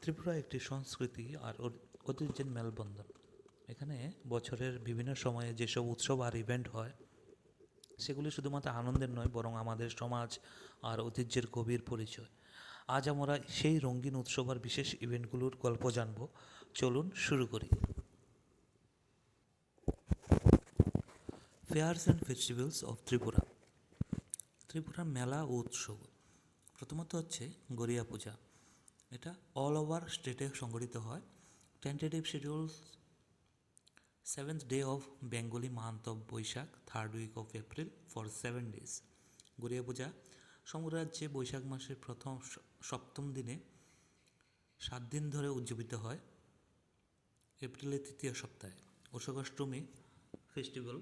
ত্রিপুরা একটি সংস্কৃতি আর ঐতিহ্যের মেলবন্ধন। এখানে বছরের বিভিন্ন সময়ে যেসব উৎসব আর ইভেন্ট হয়, সেগুলি শুধুমাত্র আনন্দের নয়, বরং আমাদের সমাজ আর ঐতিহ্যের গভীর পরিচয়। আজ আমরা সেই রঙিন উৎসব আর বিশেষ ইভেন্টগুলোর গল্প জানব। চলুন শুরু করি। Fairs and festivals of Tripura. Tripura মেলা ও উৎসব। প্রথমত হচ্ছে গড়িয়া পূজা এটা অল ওভার স্টেটে সংগঠিত হয়। Tentative schedule seventh day of Bengali of Baishakh third week of April for seven days Garia Puja সমগ্র রাজ্যে বৈশাখ মাসের প্রথম সপ্তম দিনে সাত দিন ধরে উদযাপিত হয়। এপ্রিলের তৃতীয় সপ্তাহে। Ashokashtami festival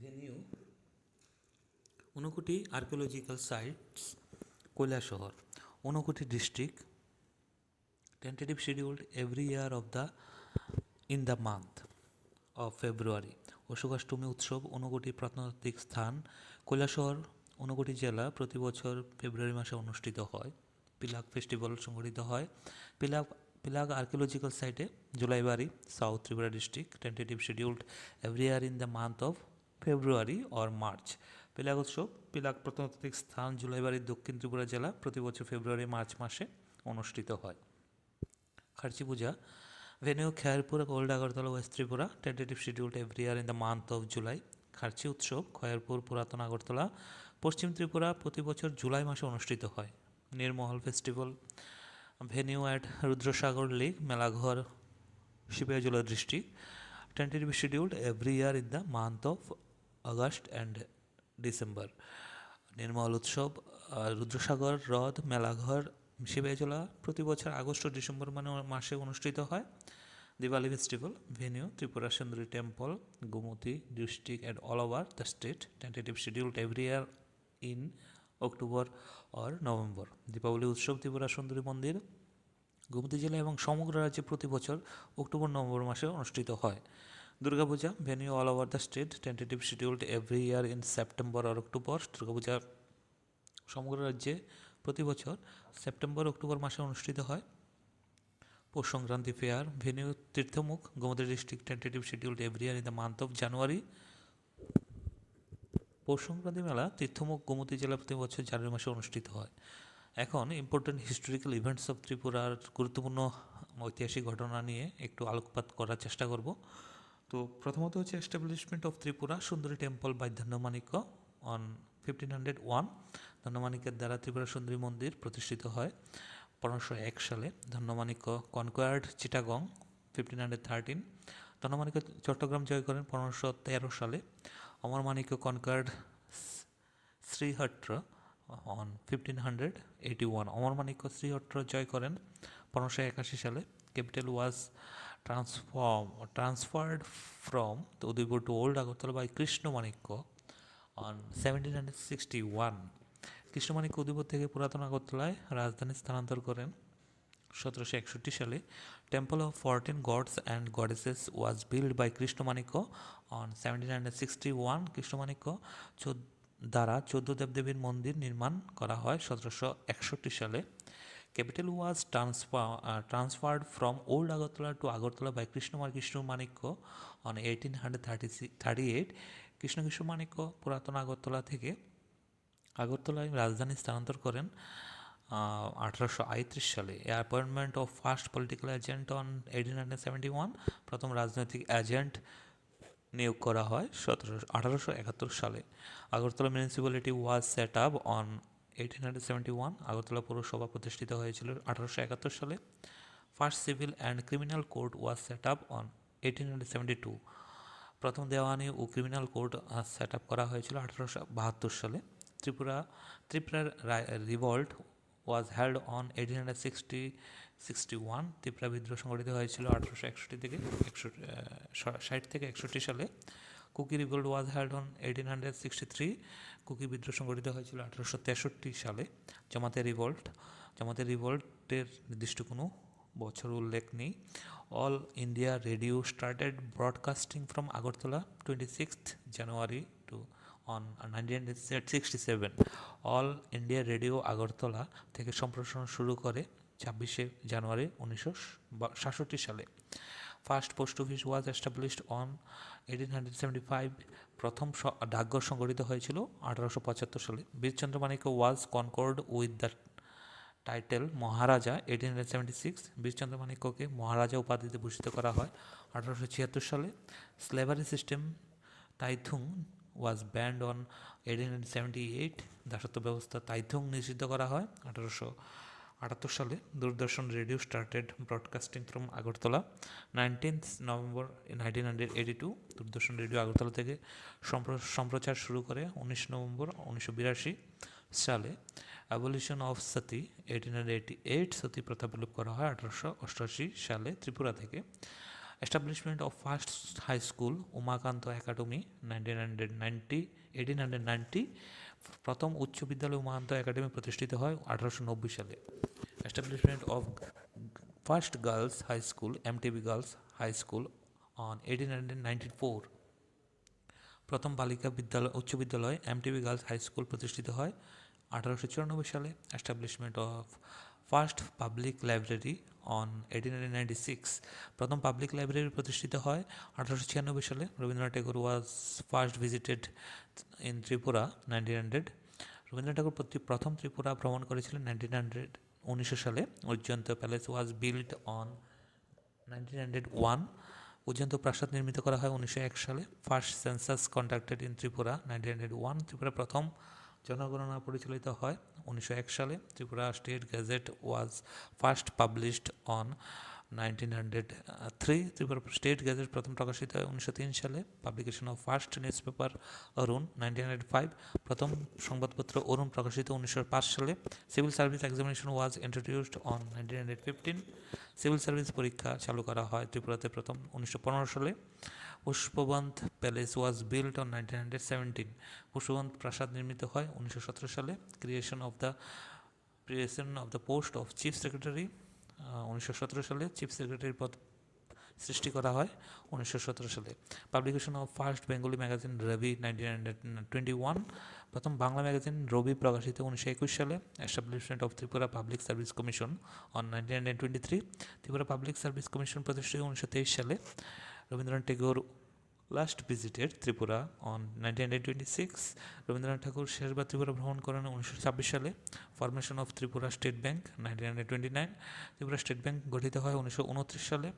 venue Unakoti archaeological sites Kailashahar. Unakoti district tentative scheduled every year of the, in the month of February. Ashokashtami উৎসব ঊনকোটি প্রত্নতাত্ত্বিক স্থান, কৈলাসহর, ঊনকোটি জেলা প্রতি বছর ফেব্রুয়ারি মাসে অনুষ্ঠিত হয়। পিলাক ফেস্টিভ্যাল সংগঠিত হয়। পিলাক পিলাক আর্কিওলজিক্যাল সাইটে Jolaibari south Tripura district tentative scheduled every year in the month of February or March Pilak উৎসব পিলাক প্রত্নতাত্ত্বিক স্থান জুলাইবাড়ির দক্ষিণ ত্রিপুরা জেলা প্রতি বছর ফেব্রুয়ারি মার্চ মাসে অনুষ্ঠিত হয়। Puja venue Khayerpur old Agartala west Tripura tentative scheduled every year in the month of July Kharchi উৎসব খয়ারপুর পুরাতন আগরতলা পশ্চিম ত্রিপুরা প্রতি বছর জুলাই মাসে অনুষ্ঠিত হয় Neermahal festival venue at Rudrasagar lake Melaghar Sipahijala district tentative scheduled every year in the month of August and December Nirmal উৎসব রুদ্রসাগর হ্রদ মেলাঘর শিবাইজলা প্রতি বছর আগস্ট ও ডিসেম্বর মানে মাসে অনুষ্ঠিত হয়। Diwali festival venue Tripura Sundari temple Gomati district and all over the state tentative scheduled every year in October or November Deepavali উৎসব ত্রিপুরা সুন্দরী মন্দির গোমতী জেলা এবং সমগ্র রাজ্যে প্রতি বছর অক্টোবর নভেম্বর মাসে অনুষ্ঠিত হয়। Durga Puja venue all over the state tentative scheduled every year in September R October Durga Puja সমগ্র রাজ্যে প্রতি বছর সেপ্টেম্বর, অক্টোবর মাসে অনুষ্ঠিত হয়। Poush Sankranti fair venue Tirthamukh, Gomati district tentative scheduled every year in the month of January. Poush Sankranti মেলা তীর্থমুখ, গোমতী জেলা প্রতি বছর জানুয়ারি মাসে অনুষ্ঠিত হয়। এখন ইম্পর্টেন্ট হিস্টোরিক্যাল ইভেন্টস অফ ত্রিপুরার গুরুত্বপূর্ণ ঐতিহাসিক ঘটনা নিয়ে একটু আলোকপাত করার চেষ্টা করব। তো প্রথমত হচ্ছে establishment of Tripura, Sundari temple by Dhanya Manikya on fifteen hundred one ধন্যমাণিক্যের দ্বারা ত্রিপুরা সুন্দরী মন্দির প্রতিষ্ঠিত হয়, পনেরোশো এক সালে Dhanya Manikya conquered Chittagong fifteen hundred thirteen Dhanya Manikya Chattogram জয় করেন পনেরোশো তেরো সালে Amar Manikya conquered Srihatta on fifteen hundred eighty one Amar Manikya Srihatta জয় করেন পনেরোশো একাশি সালে capital was transform transferred from Udaipur to old Agartala by Krishna Manikya on seventeen hundred sixty one Krishna Manikya Udaipur থেকে পুরাতন আগরতলায় রাজধানী স্থানান্তর করেন সতেরোশো একষট্টি সালে। Temple of fourteen gods and goddesses was build by Krishna Manikya on seventeen hundred sixty one Krishna Manikya দ্বারা চোদ্দ দেবদেবীর মন্দির নির্মাণ করা হয় সতেরোশো একষট্টি সালে। Capital was transfer transferred from old Agartala to Agartala by কৃষ্ণমার Krishna Manikya on eighteen hundred thirty thirty eight Krishna Manikya পুরাতন আগরতলা থেকে আগরতলায় রাজধানী স্থানান্তর করেন আঠারোশো আটত্রিশ সালে। Appointment of first political agent on eighteen hundred seventy one প্রথম রাজনৈতিক এজেন্ট নিয়োগ করা হয় সতেরো আঠারোশো একাত্তর সালে। Agartala municipality was set up on eighteen hundred seventy one Agartala পৌরসভা প্রতিষ্ঠিত হয়েছিল আঠারোশো একাত্তর সালে। First civil and criminal court was set up on eighteen hundred seventy two প্রথম দেওয়ানি ও ক্রিমিনাল কোর্ট সেট আপ করা হয়েছিল আঠারোশো বাহাত্তর সালে। ত্রিপুরা, ত্রিপুরার revolt was held on eighteen hundred sixty sixty one. Tripura বিদ্রোহ সংগঠিত হয়েছিল আঠারোশো একষট্টি থেকে একষট্টি ষাট থেকে একষট্টি সালে। Kuki revolt was held on eighteen hundred sixty three. Kuki বিদ্রোহ সংগঠিত হয়েছিল আঠারোশো তেষট্টি সালে। জামাতে রিভল্ট, জামাতে রিভল্টের নির্দিষ্ট কোনো বছর উল্লেখ নেই। All India Radio started broadcasting from Agartala twenty sixth January two on nineteen sixty seven All India Radio Agartala থেকে সম্প্রসারণ শুরু করে ছাব্বিশে জানুয়ারি উনিশশো সাতষট্টি সালে। First post office was established on eighteen hundred seventy five প্রথম ডাকঘর সংগঠিত হয়েছিল আঠারোশো পঁচাত্তর সালে। Birchandra Manikya was conquered with the title Maharaja eighteen hundred seventy six Birchandra মানিক্যকে মহারাজা উপাধিতে ভূষিত করা হয় আঠারোশো ছিয়াত্তর সালে। Slavery system Taithung was banned on eighteen hundred seventy eight, দাসত্ব ব্যবস্থা তাইথুং নিষিদ্ধ করা হয় আঠারোশো আটাত্তর সালে। Doordarshan radio started broadcasting from Agartala, nineteenth November nineteen hundred eighty two. Doordarshan radio Agartala থেকে সম্প্র- সম্প্রচার শুরু করে উনিশ নভেম্বর উনিশশো বিরাশি সালে। Abolition of Sati eighteen eighty eight Sati প্রথা বিলোপ করা হয় আঠারোশো অষ্টআশি সালে ত্রিপুরা থেকে। Establishment of first high school Umakanta academy nineteen hundred ninety eighteen hundred ninety প্রথম উচ্চ বিদ্যালয় উমাকান্ত একাডেমি প্রতিষ্ঠিত হয় আঠারোশো নব্বই সালে। Establishment of first girls high school M MTB girls high school on eighteen hundred ninety four প্রথম বালিকা বিদ্যালয়, উচ্চ বিদ্যালয় এমটিবি গার্লস হাই স্কুল প্রতিষ্ঠিত হয় আঠারোশো চুরানব্বই সালে establishment of first public library on eighteen ninety six প্রথম পাবলিক লাইব্রেরি প্রতিষ্ঠিত হয় আঠারোশো ছিয়ানব্বই সালে। Rabindranath Thakur was first visited in Tripura nineteen hundred Rabindranath Thakur প্রথম ত্রিপুরা ভ্রমণ করেছিলেন নাইনটিন হান্ড্রেড উনিশশো সালে। Ujjayanta palace was build on nineteen hundred one পর্যন্ত প্রাসাদ নির্মিত করা হয় উনিশশো এক সালে। First census conducted in Tripura nineteen hundred one Tripura প্রথম জনগণনা পরিচালিত হয় উনিশশো এক সালে। Tripura state gazette was first published on nineteen hundred three. Tripura state gazette প্রথম প্রকাশিত হয় উনিশশো তিন সালে। Publication of first news paper Arun, nineteen hundred five. প্রথম সংবাদপত্র অরুণ প্রকাশিত উনিশশো পাঁচ সালে। Civil service examination was introduced on nineteen hundred fifteen. Civil service পরীক্ষা চালু করা হয় ত্রিপুরাতে প্রথম উনিশশো পনেরো সালে। Pushpabanta palace was build on nineteen hundred seventeen Pushpabanta প্রাসাদ নির্মিত হয় উনিশশো সতেরো সালে। Creation of the creation of the post of chief secretary উনিশশো সতেরো সালে চিফ সেক্রেটারি পদ সৃষ্টি করা হয় উনিশশো সতেরো সালে। Publication of first Bengali magazine Rabi nineteen twenty one প্রথম বাংলা ম্যাগাজিন রবি প্রকাশিত উনিশশো একুশ সালে। Establishment of Tripura public service commission on nineteen twenty three Tripura public service commission প্রতিষ্ঠিত উনিশশো তেইশ সালে। Rabindranath Tagore last visited Tripura on nineteen twenty six Rabindranath Thakur শেষবার ত্রিপুরা ভ্রমণ করেন উনিশশো ছাব্বিশ সালে। Formation of Tripura state bank nineteen twenty nine Tripura state bank গঠিত হয় উনিশশো উনত্রিশ সালে।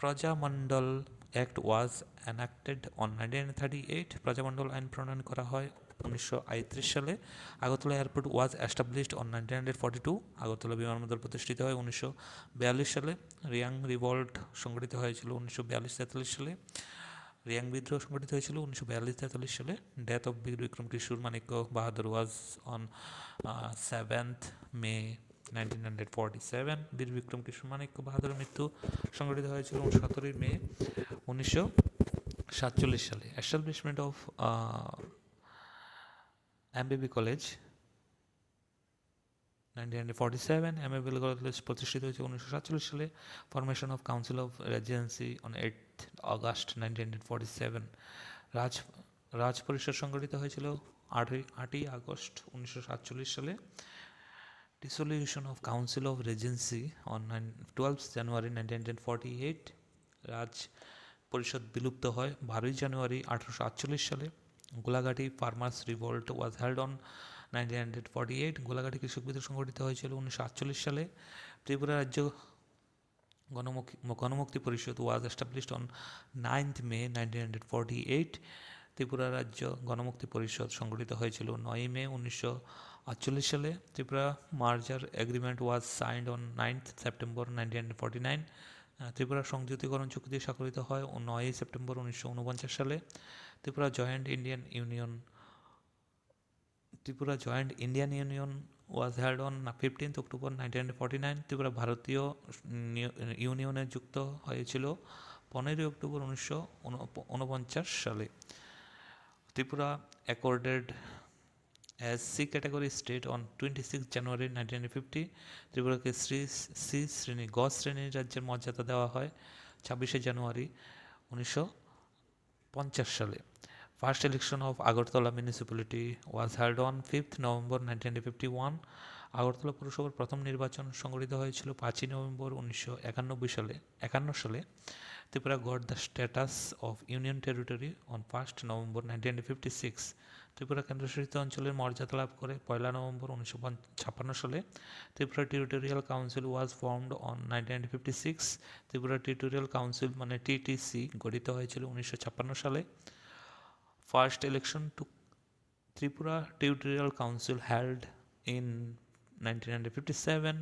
Prajamandal act was enacted on nineteen thirty eight Prajamandal আইন প্রণয়ন করা হয় উনিশশো আটত্রিশ সালে। Agartala airport was established on nineteen hundred forty two Agartala বিমানবন্দর প্রতিষ্ঠিত হয় উনিশশো বিয়াল্লিশ সালে। রিয়াং রিভল্ট সংগঠিত হয়েছিল উনিশশো বিয়াল্লিশ তেতাল্লিশ সালে। রিয়াং বিদ্রোহ সংগঠিত হয়েছিল উনিশশো বিয়াল্লিশ তেতাল্লিশ সালে। Death of Bir Bikram Kishore Manikya Bahadur was on seventh May nineteen hundred forty seven Bir Bikram Kishore Manikya বাহাদুরের মৃত্যু সংগঠিত হয়েছিল সতেরোই মে উনিশশো সাতচল্লিশ সালে। Establishment of MBB college nineteen hundred forty seven MAB college প্রতিষ্ঠিত হয়েছে উনিশশো সাতচল্লিশ সালে। Formation of council of regency on eight August nineteen forty seven Raj Raj পরিষদ সংগঠিত হয়েছিল আটই আটই আগস্ট উনিশশো সাতচল্লিশ সালে। Dissolution of council of regency on nine twelve January nineteen forty eight Raj পরিষদ বিলুপ্ত হয় বারোই জানুয়ারি আঠারোশো আটচল্লিশ সালে। Golaghati farmers revolt was held on nineteen hundred forty eight Golaghati কৃষক বিদ্রোহ সংগঠিত হয়েছিল উনিশশো আটচল্লিশ সালে। Tripura Rajya Ganamukti Parishad was established on ninth May nineteen hundred eight Tripura Rajya Ganamukti Parishad সংগঠিত হয়েছিল নয়ই মে উনিশশো আটচল্লিশ সালে। Tripura merger agreement was signed on ninth September nineteen nine Tripura সংযুক্তিকরণ চুক্তি স্বাক্ষরিত হয় নয়ই সেপ্টেম্বর উনিশশো উনপঞ্চাশ সালে। Tripura joint Indian union Tripura joint Indian union was held on fifteenth October nineteen forty nine Tripura ভারতীয় ইউনিয়নে যুক্ত হয়েছিল পনেরোই অক্টোবর উনিশশো উনপঞ্চাশ সালে। Tripura accorded as C category state on twenty six January nineteen fifty ত্রিপুরাকে শ্রী সি শ্রেণি, গ শ্রেণির রাজ্যের মর্যাদা দেওয়া হয় ছাব্বিশে জানুয়ারি উনিশশো পঞ্চাশ সালে। First election of Agartala municipality was held on 5th November 1951. Agartala পৌরসভার প্রথম নির্বাচন সংগঠিত হয়েছিল পাঁচই নভেম্বর উনিশশো একানব্বই সালে, একান্ন সালে। Tripura got the status of union territory on first November nineteen fifty six Tripura কেন্দ্রশাসিত অঞ্চলের মর্যাদা লাভ করে পয়লা নভেম্বর উনিশশো ছাপ্পান্ন সালে। Tripura territorial council was formed on nineteen fifty six Tripura territorial council মানে টিটিসি গঠিত হয়েছিল উনিশশো ছাপ্পান্ন সালে। Tripura territorial council held in nineteen hundred fifty seven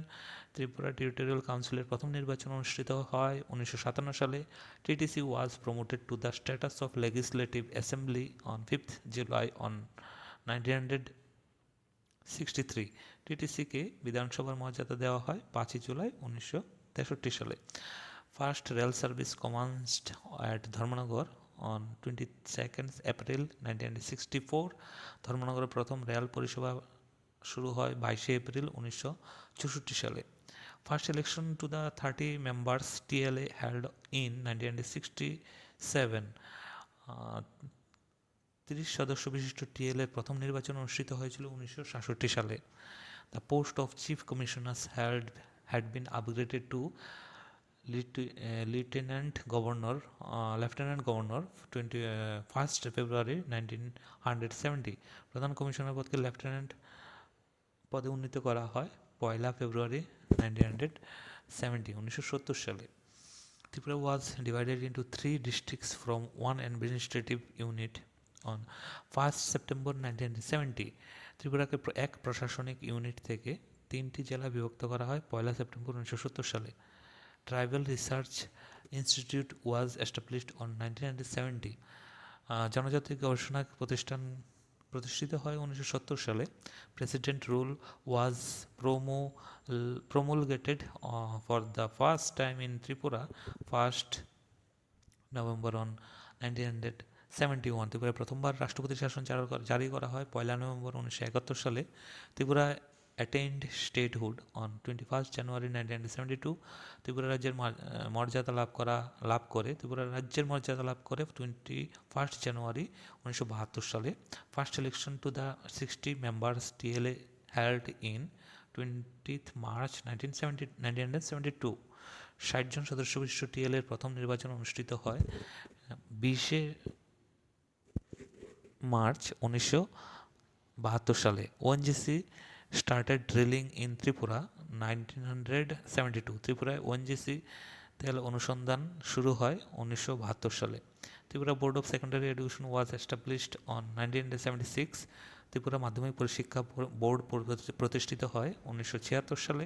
Tripura territorial কাউন্সিলের প্রথম নির্বাচন অনুষ্ঠিত হয় উনিশশো সাতান্ন সালে। TTC was promoted to the status of legislative assembly on fifth July on nineteen hundred sixty three টিটিসিকে বিধানসভার মর্যাদা দেওয়া হয় পাঁচই জুলাই উনিশশো তেষট্টি সালে। First rail service commenced at Dharmanagar on twenty second April nineteen sixty four ধর্মনগরের প্রথম rail পরিষেবা শুরু হয় বাইশে এপ্রিল উনিশশো চৌষট্টি সালে। First election to the thirty members TLA held in nineteen sixty seven তিরিশ সদস্য বিশিষ্ট টিএলএর প্রথম নির্বাচন অনুষ্ঠিত হয়েছিল উনিশশো সাতষট্টি সালে। The post of chief commissioners had had been upgraded to lieutenant governor lieutenant governor, twenty first February nineteen hundred seventy. প্রধান কমিশনার পদকে লেফটেন্যান্ট পদে উন্নীত করা হয় পয়লা ফেব্রুয়ারি নাইনটিন হান্ড্রেড সেভেন্টি, উনিশশো সত্তর সালে। Tripura was divided into three districts from one administrative unit on first September nineteen seventy ত্রিপুরাকে এক প্রশাসনিক ইউনিট থেকে তিনটি জেলা বিভক্ত করা হয় পয়লা সেপ্টেম্বর উনিশশো সত্তর সালে। Tribal research institute was established on nineteen seventy গবেষণা প্রতিষ্ঠান প্রতিষ্ঠিত হয় উনিশশো সত্তর সালে। President rule was promo promulgated for the first time in Tripura first November on nineteen hundred seventy one ত্রিপুরায় প্রথমবার রাষ্ট্রপতি শাসন জারি করা হয় পয়লা নভেম্বর উনিশশো একাত্তর সালে। Tripura attained statehood on twenty first January nineteen seventy two Tripura রাজ্যের মর্যাদা লাভ করা লাভ করে ত্রিপুরা রাজ্যের মর্যাদা লাভ করে টোয়েন্টি ফার্স্ট জানুয়ারি উনিশশো বাহাত্তর সালে first election to the sixty members TLA held in twentieth March nineteen seventy nineteen seventy two ষাট জন সদস্য বিশিষ্ট টিএলএর প্রথম নির্বাচন অনুষ্ঠিত হয় বিশে মার্চ উনিশশো বাহাত্তর সালে। ONGC started drilling in Tripura nineteen hundred seventy two ত্রিপুরায় ওএনজিসি তেল অনুসন্ধান শুরু হয় উনিশশো বাহাত্তর সালে। Tripura board of secondary education was established on nineteen seventy six Tripura মাধ্যমিক পরিশিক্ষা বোর্ড প্রতিষ্ঠিত হয় উনিশশো ছিয়াত্তর সালে।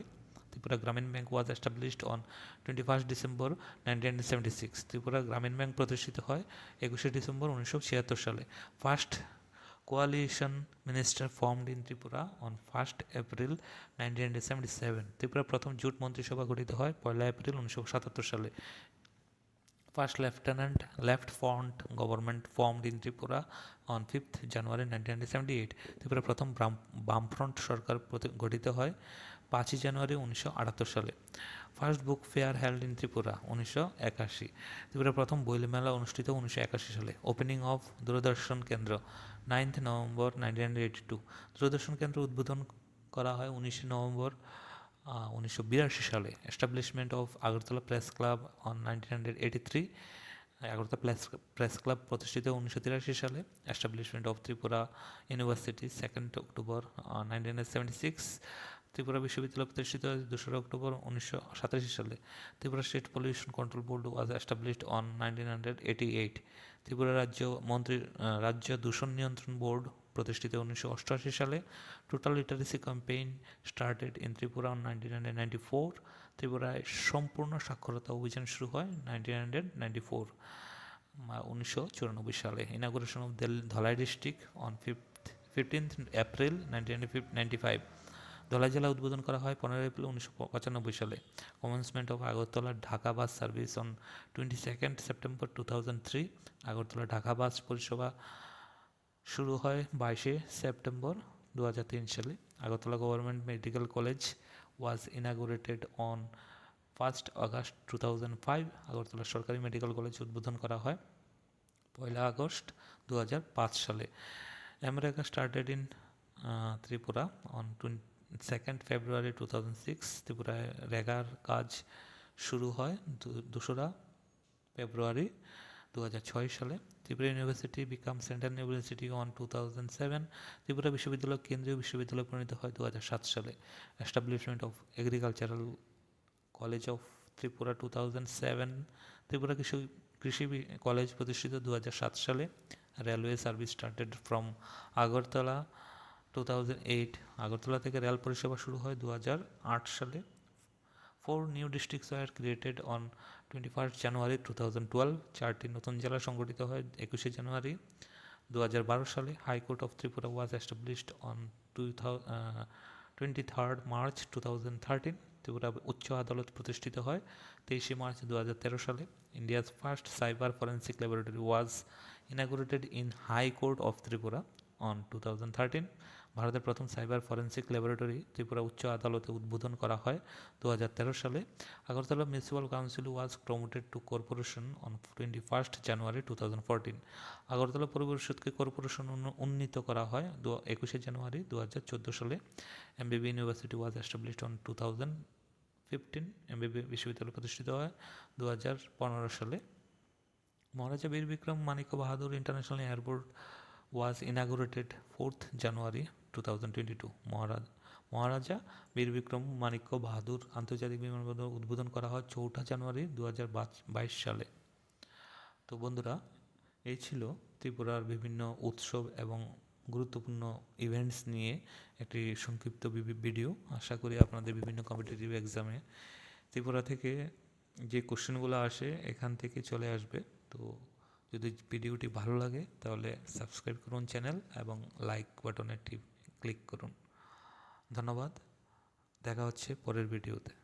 Tripura Gramin bank was established on twenty first December nineteen seventy six Tripura Gramin bank প্রতিষ্ঠিত হয় একুশে ডিসেম্বর উনিশশো ছিয়াত্তর সালে। First formed in Tripura on first April nineteen seventy seven Tripura প্রথম জুট মন্ত্রিসভা গঠিত হয় পয়লা এপ্রিল উনিশশো সাতাত্তর সালে। First lieutenant left front government formed in Tripura on fifth January nineteen seventy eight Tripura প্রথম বামফ্রন্ট সরকার গঠিত হয়। পাঁচই জানুয়ারি উনিশশো আটাত্তর সালে। First book fair held in Tripura, উনিশশো একাশি। ত্রিপুরা প্রথম বইমেলা অনুষ্ঠিত উনিশশো একাশি সালে। ওপেনিং অফ দূরদর্শন কেন্দ্র ninth November nineteen eighty two Doordarshan কেন্দ্র উদ্বোধন করা হয় উনিশে নভেম্বর উনিশশো বিরাশি সালে। Establishment of Agartala press club on nineteen hundred eighty three Agartala press press club প্রতিষ্ঠিত উনিশশো তিরাশি সালে। Establishment of Tripura university second October nineteen seventy six Tripura বিশ্ববিদ্যালয় প্রতিষ্ঠিত দোসরা অক্টোবর উনিশশো সাতাশি সালে। Tripura state pollution control board was established on nineteen hundred eighty eight Tripura রাজ্য মন্ত্রী রাজ্য দূষণ নিয়ন্ত্রণ বোর্ড প্রতিষ্ঠিত উনিশশো অষ্টআশি সালে। Total literacy campaign started in Tripura on nineteen hundred ninety four ত্রিপুরায় সম্পূর্ণ সাক্ষরতা অভিযান শুরু হয় নাইনটিন হান্ড্রেড নাইনটি ফোর উনিশশো চুরানব্বই সালে। Inauguration of Dhalai district on fif fifteenth April nineteen ninety five Dhalai জেলা উদ্বোধন করা হয় পনেরো এপ্রিল উনিশশো পঁচানব্বই সালে। Commencement of Agartala Dhaka bus service on twenty second September two thousand three Agartala Dhaka bus পরিষেবা শুরু হয় বাইশে সেপ্টেম্বর দু হাজার তিন সালে। Agartala government medical college was inaugurated on first August two thousand five Agartala সরকারি মেডিকেল কলেজ উদ্বোধন করা হয় পয়লা আগস্ট দু হাজার পাঁচ সালে। America started in Tripura on second February two thousand six ত্রিপুরায় রেগার কাজ শুরু হয় দোসরা ফেব্রুয়ারি দু সালে। Tripura university became central university on two thousand seven Tripura বিশ্ববিদ্যালয় কেন্দ্রীয় বিশ্ববিদ্যালয় পরিণত হয় দু সাত সালে। Establishment of agricultural college of Tripura two thousand seven Tripura কৃষি কৃষি কলেজ প্রতিষ্ঠিত দু সাত সালে। Railway service started from Agartala to Agartala থেকে রেল পরিষেবা শুরু হয় দু সালে। Four new districts are created on twenty first January two thousand twelve চারটি নতুন জেলা সংগঠিত হয় একুশে জানুয়ারি দু হাজার বারো সালে। High court of Tripura was established on two twenty third March two thousand thirteen Tripura উচ্চ আদালত প্রতিষ্ঠিত হয় তেইশে মার্চ দু হাজার তেরো সালে। India's first cyber forensic laboratory was inaugurated in high court of Tripura on two thousand thirteen ভারতের প্রথম সাইবার ফরেন্সিক ল্যাবরেটরি ত্রিপুরা উচ্চ আদালতে উদ্বোধন করা হয় দু হাজার তেরো সালে। Agartala municipal council was promoted to corporation on twenty first January two thousand fourteen. Agartala পরিষদকে corporation উন্নীত করা হয় দু, একুশে জানুয়ারি দু হাজার চোদ্দ সালে। MBB university was established on two thousand fifteen. MBB বিশ্ববিদ্যালয় প্রতিষ্ঠিত হয় দু হাজার পনেরো সালে। Maharaja Bir Bikram Manikya Bahadur international airport was inaugurated fourth January. Two thousand twenty two Maharaj, Maharaja Bir Bikram Manikya বাহাদুর আন্তর্জাতিক বিমানবন্দর উদ্বোধন করা হয় চৌঠা জানুয়ারি দু হাজার বাইশ সালে। তো বন্ধুরা, এই ছিল ত্রিপুরার বিভিন্ন উৎসব এবং গুরুত্বপূর্ণ ইভেন্টস নিয়ে একটি সংক্ষিপ্ত ভিডিও আশা করি আপনাদের বিভিন্ন কম্পিটিটিভ এক্সামে ত্রিপুরা থেকে যে কোশ্চেনগুলো আসে এখান থেকে চলে আসবে। তো যদি ভিডিওটি ভালো লাগে তাহলে সাবস্ক্রাইব করুন চ্যানেল এবং লাইক বাটনে টিপ ক্লিক করুন। ধন্যবাদ। দেখা হচ্ছে পরের ভিডিওতে।